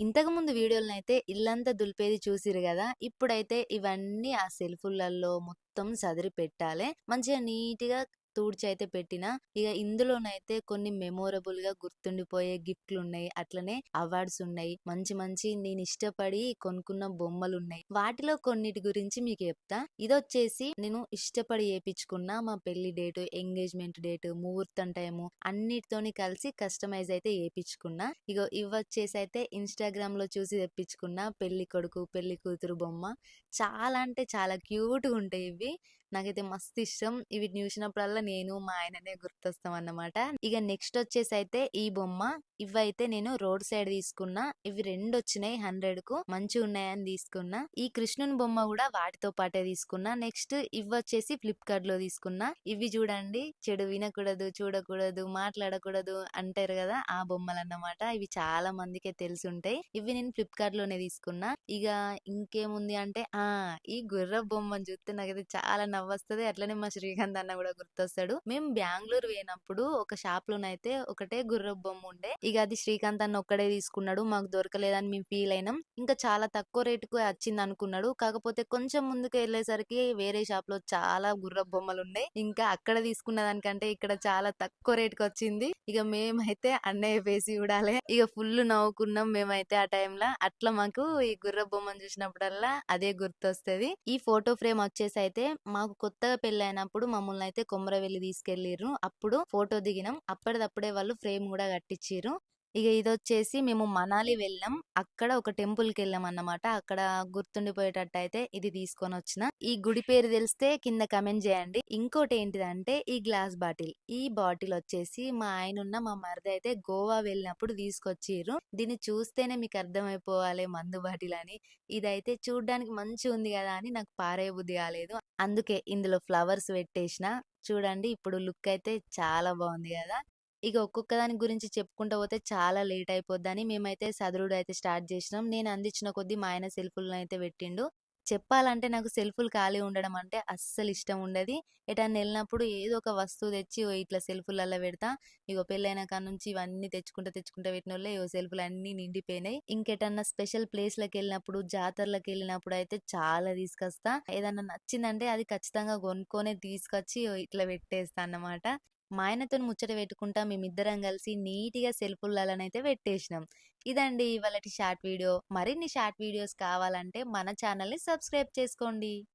ఇంతకు ముందు వీడియోలను అయితే ఇల్లంతా దులిపేది చూసిరు కదా ఇప్పుడైతే ఇవన్నీ ఆ సెల్ఫులలో మొత్తం సదిరి పెట్టాలి మంచిగా నీట్గా తూడ్చి అయితే పెట్టిన ఇక ఇందులోనైతే కొన్ని మెమొరబుల్గా గుర్తుండిపోయే గిఫ్ట్లు ఉన్నాయి అట్లనే అవార్డ్స్ ఉన్నాయి. మంచి మంచి నేను ఇష్టపడి కొనుక్కున్న బొమ్మలు ఉన్నాయి వాటిలో కొన్నిటి గురించి మీకు చెప్తా. ఇది వచ్చేసి నేను ఇష్టపడి చేపించుకున్న మా పెళ్ళి డేట్ ఎంగేజ్మెంట్ డేట్ ముహూర్తం టైము అన్నిటితోని కలిసి కస్టమైజ్ అయితే చేపించుకున్నా ఇగో ఇవి వచ్చేసి అయితే ఇన్స్టాగ్రామ్లో చూసి తెప్పించుకున్న పెళ్ళి కొడుకు పెళ్ళి కూతురు బొమ్మ. చాలా అంటే చాలా క్యూట్గా ఉంటాయి ఇవి నాకైతే మస్తు ఇష్టం. ఇవి చూసినప్పుడల్లా నేను మా ఆయననే గుర్తొస్తాం అన్నమాట ఇక నెక్స్ట్ వచ్చేసి అయితే ఈ బొమ్మ. ఇవైతే నేను రోడ్ సైడ్ తీసుకున్నా. ఇవి రెండు వచ్చినాయి హండ్రెడ్కు మంచి ఉన్నాయని తీసుకున్నా. ఈ కృష్ణుని బొమ్మ కూడా వాటితో పాటే తీసుకున్నా. నెక్స్ట్ ఇవి వచ్చేసి ఫ్లిప్కార్ట్లో తీసుకున్నా. ఇవి చూడండి. చెడు వినకూడదు చూడకూడదు మాట్లాడకూడదు అంటారు కదా ఆ బొమ్మలు అన్నమాట ఇవి చాలా మందికే తెలిసి ఉంటాయి ఇవి నేను ఫ్లిప్కార్ట్లోనే తీసుకున్నా. ఇక ఇంకేముంది అంటే ఆ ఈ గుర్ర బొమ్మను చూస్తే నాకైతే చాలా నవ్వు నవ్వొస్తది. అట్లనే మా శ్రీకాంత్ అన్న కూడా గుర్తొస్తాడు. మేము బెంగళూరు పోయినప్పుడు ఒక షాప్ లోనైతే ఒకటే గుర్ర బొమ్మ ఉండే. ఇక అది శ్రీకాంత్ అన్న ఒక్కడే తీసుకున్నాడు. మాకు దొరకలేదని మేము ఫీల్ అయినాం. ఇంకా చాలా తక్కువ రేటుకు వచ్చింది అనుకున్నాడు. కాకపోతే కొంచెం ముందుకు వెళ్ళేసరికి వేరే షాప్లో చాలా గుర్ర బొమ్మలు ఉన్నాయి ఇంకా అక్కడ తీసుకున్న దానికంటే ఇక్కడ చాలా తక్కువ రేటుకు వచ్చింది. ఇక మేమైతే అన్నయ్య వేసి చూడాలి. ఇక ఫుల్ నవ్వుకున్నాం మేమైతే ఆ టైంలో. అట్లా మాకు ఈ గుర్ర బొమ్మను చూసినప్పుడల్లా అదే గుర్తొస్తది. ఈ ఫోటో ఫ్రేమ్ వచ్చేసి అయితే మా మాకు కొత్తగా పెళ్ళైనప్పుడు మమ్మల్ని అయితే కొమరవెల్లి తీసుకెళ్ళిర్రు అప్పుడు ఫోటో దిగినాం. అప్పటిదప్పుడే వాళ్ళు ఫ్రేమ్ కూడా కట్టించిర్రు ఇక ఇది వచ్చేసి మేము మనాలి వెళ్ళాం. అక్కడ ఒక టెంపుల్కి వెళ్ళాం అన్నమాట. అక్కడ గుర్తుండిపోయేటట్టు అయితే ఇది తీసుకొని వచ్చిన ఈ గుడి పేరు తెలిస్తే కింద కమెంట్ చేయండి. ఇంకోటి ఏంటిదంటే ఈ గ్లాస్ బాటిల్. ఈ బాటిల్ వచ్చేసి మా ఆయన ఉన్న మా మరిది అయితే గోవా వెళ్ళినప్పుడు తీసుకొచ్చిర్రు. దీన్ని చూస్తేనే మీకు అర్థమైపోవాలి మందు బాటిల్ అని ఇదైతే చూడ్డానికి మంచిగా ఉంది కదా అని నాకు పారే బుద్ధి కాలేదు. అందుకే ఇందులో ఫ్లవర్స్ పెట్టేసిన. చూడండి ఇప్పుడు లుక్ అయితే చాలా బాగుంది కదా. ఇక ఒక్కొక్క దాని గురించి చెప్పుకుంటూ పోతే చాలా లేట్ అయిపోద్దని మేమైతే సదరుడు అయితే స్టార్ట్ చేసినాం. నేను అందించిన కొద్దీ మా ఆయన సెల్ఫులను అయితే పెట్టిండు. చెప్పాలంటే నాకు సెల్ఫులు ఖాళీ ఉండడం అంటే అస్సలు ఇష్టం ఉండదు. ఎటన్నా వెళ్ళినప్పుడు ఏదో ఒక వస్తువు తెచ్చి "ఓ ఇట్లా సెల్ఫులలో పెడతా. ఇగో పెళ్ళైన కాడ నుంచి ఇవన్నీ తెచ్చుకుంటా తెచ్చుకుంటా పెట్టిన వాళ్ళే ఇగో సెల్ఫులు అన్నీ నిండిపోయినాయి. ఇంకెటన్నా స్పెషల్ ప్లేస్లకు వెళ్ళినప్పుడు జాతరలకు వెళ్ళినప్పుడు అయితే చాలా తీసుకొస్తా. ఏదన్నా నచ్చిందంటే అది ఖచ్చితంగా కొనుక్కొని తీసుకొచ్చి ఇట్లా పెట్టేస్తా అన్నమాట. మా ఆయనతో ముచ్చట పెట్టుకుంటా మేమిద్దరం కలిసి నీట్గా సెల్ఫులనైతే పెట్టేసినాం. ఇదండి ఇవాళ షార్ట్ వీడియో. మరిన్ని షార్ట్ వీడియోస్ కావాలంటే మన ఛానల్ని సబ్స్క్రైబ్ చేసుకోండి.